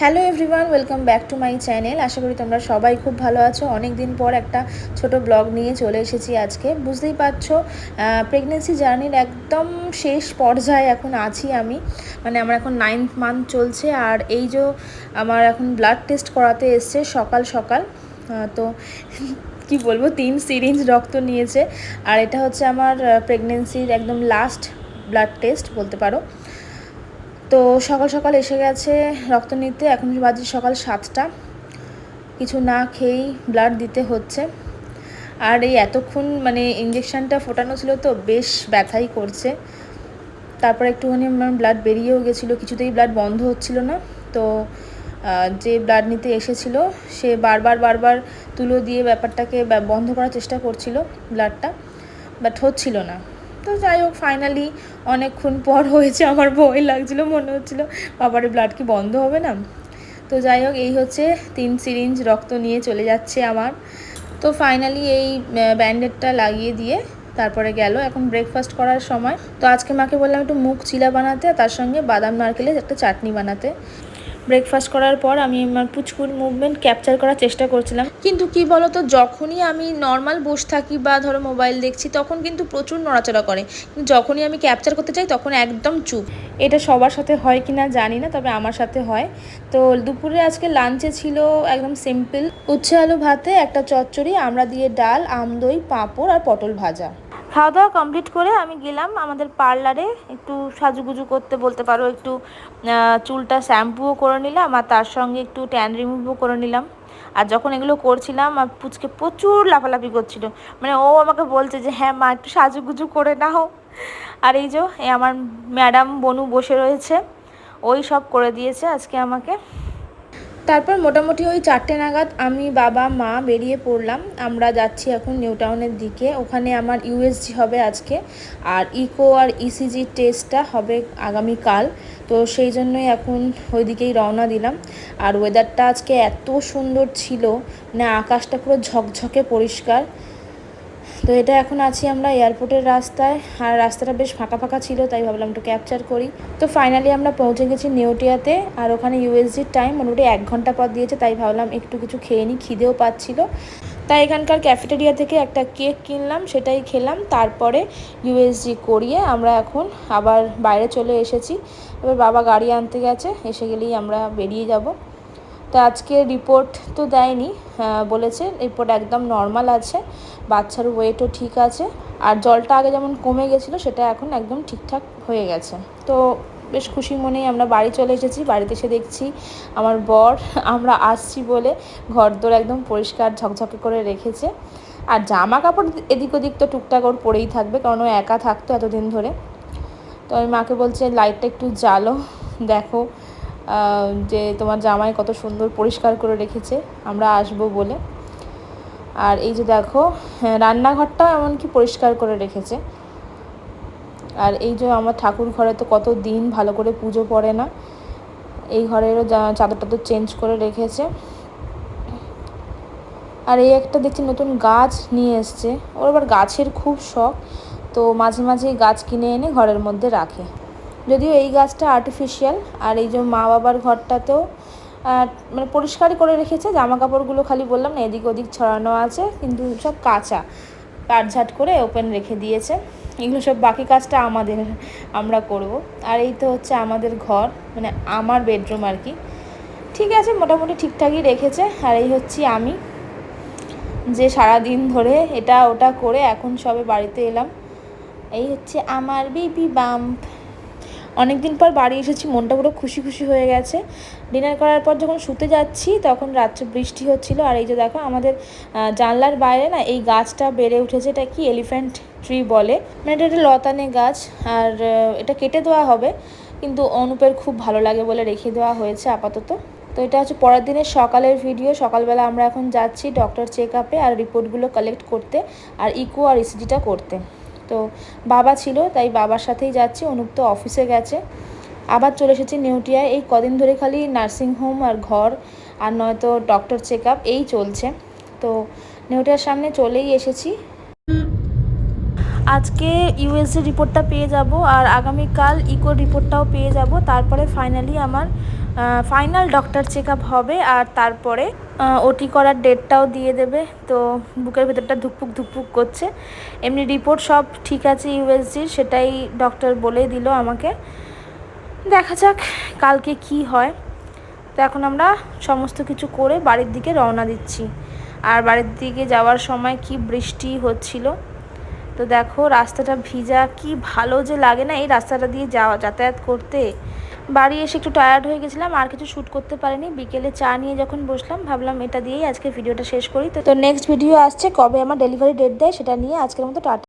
Hello everyone welcome back to my channel আশা করি তোমরা সবাই খুব ভালো আছো। অনেক দিন পর একটা ছোট ব্লগ নিয়ে চলে এসেছি আজকে। বুঝতেই পারছ প্রেগনেন্সি জার্নির একদম শেষ পর্যায়ে এখন আছি আমি। মানে আমার এখন নাইন্থ মান্থ চলছে আর এই যে আমার এখন ব্লাড টেস্ট করাতে এসছে সকাল সকাল তো কি বলব, তিন সিরিঞ্জ রক্ত নিয়েছে। আর এটা হচ্ছে আমার প্রেগনেন্সির একদম লাস্ট ব্লাড টেস্ট বলতে পারো। তো সকাল সকাল এসে গেছে রক্ত নিতে। এখন বাজে সকাল সাতটা। কিছু না খেয়েই ব্লাড দিতে হচ্ছে। আর এই এতক্ষণ মানে ইঞ্জেকশানটা ফোটানো ছিল তো, বেশ ব্যথাই করছে। তারপর একটুখানি আমার ব্লাড বেরিয়েও গেছিল, কিছুতেই ব্লাড বন্ধ হচ্ছিল না। তো যে ব্লাড নিতে এসেছিল, সে বারবার বারবার তুলো দিয়ে ব্যাপারটাকে বন্ধ করার চেষ্টা করছিল ব্লাডটা, বাট হচ্ছিল না। তো যাই হোক ফাইনালি অনেকক্ষণ পর হয়েছে, আমার ভয় লাগছিল, মনে হচ্ছিল বাবারে ব্লাড কি বন্ধ হবে না। তো যাই হোক, এই হচ্ছে তিন সিরিঞ্জ রক্ত নিয়ে চলে যাচ্ছে আমার। তো ফাইনালি এই ব্যান্ডেডটা লাগিয়ে দিয়ে তারপরে গেল এখন ব্রেকফাস্ট করার সময়। তো আজকে মাকে বললাম একটু মুখ চিলা বানাতে, আর তার সঙ্গে বাদাম নারকেলের একটা চাটনি বানাতে। ব্রেকফাস্ট করার পর আমি আমার পুচকুর মুভমেন্ট ক্যাপচার করার চেষ্টা করছিলাম। কিন্তু কি বলতো, যখনই আমি নর্মাল বসে থাকি বা ধরো মোবাইল দেখছি, তখন কিন্তু প্রচুর নড়াচড়া করে। কিন্তু যখনই আমি ক্যাপচার করতে চাই, তখন একদম চুপ। এটা সবার সাথে হয় কি না জানি না, তবে আমার সাথে হয়। তো দুপুরে আজকে লাঞ্চে ছিল একদম সিম্পল উচ্ছে আলু ভাতে, একটা চচ্চড়ি, আমরা দিয়ে ডাল আমদই পাঁপড় আর পটল ভাজা। খাওয়া দাওয়া কমপ্লিট করে আমি গেলাম আমাদের পার্লারে একটু সাজুগুজু করতে বলতে পারো, একটু চুলটা শ্যাম্পুও করে নিলাম আর তার সঙ্গে একটু ট্যান রিমুভও করে নিলাম। আর যখন এগুলো করছিলাম, আর পুচকে প্রচুর লাফালাফি করছিল। মানে ও আমাকে বলছে যে হ্যাঁ মা, একটু সাজুগুজু করে নাও। আর এই যে আমার ম্যাডাম বনু বসে রয়েছে। ওই সব করে দিয়েছে আজকে আমাকে। তারপর মোটামুটি ওই চারটে নাগাদ আমি বাবা, মা বেরিয়ে পড়লাম। আমরা যাচ্ছি এখন নিউ টাউনের দিকে। ওখানে আমার ইউএসজি হবে আজকে আর ইকো আর ইসিজি টেস্টটা হবে আগামীকাল। তো সেই জন্যই এখন ওই দিকেই রওনা দিলাম। আর ওয়েদারটা আজকে এত সুন্দর ছিল। না আকাশটা পুরো ঝকঝকে পরিষ্কার। তো এটা এখন আছি আমরা এয়ারপোর্টের রাস্তায়। আর রাস্তাটা বেশ ফাঁকা ফাঁকা ছিল, তাই ভাবলাম একটু ক্যাপচার করি। তো ফাইনালি আমরা পৌঁছে গেছি নিউটিয়াতে আর ওখানে ইউএসজির টাইম মোটামুটি এক ঘণ্টা পর দিয়েছে, তাই ভাবলাম একটু কিছু খেয়ে নিই, খিদেও পাচ্ছিল। তাই এখানকার ক্যাফেটেরিয়া থেকে একটা কেক কিনলাম, সেটাই খেলাম। তারপরে ইউএসজি করিয়ে আমরা এখন আবার বাইরে চলে এসেছি। এবার বাবা গাড়ি আনতে গেছে, এসে গেলেই আমরা বেরিয়ে যাব। তো আজকে রিপোর্ট তো দেয়নি বলেছে রিপোর্ট একদম নর্মাল আছে, বাচ্চার ওয়েটও ঠিক আছে, আর জলটা আগে যেমন কমে গেছিল সেটা এখন একদম ঠিকঠাক হয়ে গেছে। তো বেশ খুশি মনেই আমরা বাড়ি চলে এসেছি, বাড়িতে এসে দেখছি আমার বর, আমরা আসছি বলে ঘরদোর একদম পরিষ্কার ঝকঝকে করে রেখেছে। আর জামা কাপড় এদিক ওদিক তো টুকটাক ওর পরেই থাকবে, কারণ ও একা থাকতো এতদিন ধরে। তো আমি মাকে বলছে লাইটটা একটু জ্বালো, দেখো। যে তোমার জামাই কত সুন্দর পরিষ্কার করে রেখেছে আমরা আসব বলে। আর এই যে দেখো হ্যাঁ, রান্নাঘরটাও এমনকি পরিষ্কার করে রেখেছে। আর এই যে আমার ঠাকুর ঘরে তো কত দিন ভালো করে পুজো পড়ে না এই ঘরেরও চাদর টাদর চেঞ্জ করে রেখেছে। আর এই একটা দেখছি নতুন গাছ নিয়ে এসছে ওর আবার গাছের খুব শখ তো মাঝে মাঝে গাছ কিনে এনে ঘরের মধ্যে রাখে। যদিও এই গাছটা আর্টিফিশিয়াল আর এই যে মা বাবার ঘরটাতেও মানে পরিষ্কারই করে রেখেছে জামা কাপড়গুলো খালি বললাম না, এদিক ওদিক ছড়ানো আছে, কিন্তু সব কাঁচা। কাটঝাট করে ওপেন রেখে দিয়েছে। এগুলো সব বাকি কাজটা আমাদের, আমরা করব। আর এই তো হচ্ছে আমাদের ঘর মানে আমার বেডরুম আর কি। ঠিক আছে, মোটামুটি ঠিকঠাকই রেখেছে। আর এই হচ্ছি আমি, যে সারা দিন ধরে এটা ওটা করে এখন সবে বাড়িতে এলাম। এই হচ্ছে আমার বেবি বাম্প অনেক দিন পর বাড়ি এসেছি, মনটা পুরো খুশি খুশি হয়ে গেছে। ডিনার করার পর যখন শুতে যাচ্ছি, তখন রাত্রে বৃষ্টি হচ্ছিল। আর এই যে দেখো, আমাদের জানলার বাইরে না, এই গাছটা বেড়ে উঠেছে, এটা কি এলিফ্যান্ট ট্রি বলে? মানে এটা একটা লতানে গাছ, আর এটা কেটে দেওয়া হবে, কিন্তু অনুপের খুব ভালো লাগে বলে রেখে দেওয়া হয়েছে আপাতত। তো এটা হচ্ছে পরের দিনের সকালের ভিডিও সকালবেলা আমরা এখন যাচ্ছি ডক্টর চেক আপে আর রিপোর্টগুলো কালেক্ট করতে, আর ইকো আর ইসিজিটা করতে। তো বাবা ছিল, তাই বাবার সাথেই যাচ্ছি অনুপ তো অফিসে গেছে। আবার চলে এসেছি নেউটিয়ায়। এই কদিন ধরে খালি নার্সিংহোম আর ঘর আর নয়তো ডক্টর চেক এই চলছে। তো নেউটিয়ার সামনে চলেই এসেছি। আজকে ইউএসজি রিপোর্টটা পেয়ে যাব আর আগামীকাল ইকো রিপোর্টটাও পেয়ে যাব। তারপরে ফাইনালি আমার ফাইনাল ডক্টর চেক হবে আর তারপরে ওটি করার ডেটটাও দিয়ে দেবে। তো বুকের ভেতরটা ধুকপুক ধুকপুক করছে। এমনি রিপোর্ট সব ঠিক আছে ইউএসজির সেটাই ডক্টর বলে দিল আমাকে। দেখা যাক কালকে কি হয়। তো এখন আমরা সমস্ত কিছু করে বাড়ির দিকে রওনা দিচ্ছি। আর বাড়ির দিকে যাওয়ার সময় কি বৃষ্টি হচ্ছিল? তো দেখো, রাস্তাটা ভিজা, কি ভালো যে লাগে না এই রাস্তাটা দিয়ে যাওয়া, যাতায়াত করতে। বাড়ি এসে একটু টায়ার্ড হয়ে গেছিলাম, আর কিছু শ্যুট করতে পারিনি। বিকেলে চা নিয়ে যখন বসলাম, ভাবলাম এটা দিয়েই আজকে ভিডিওটা শেষ করি। তো নেক্সট ভিডিও আসছে, কবে আমার ডেলিভারি ডেট দেয়, সেটা নিয়ে আজকের মতো টাটা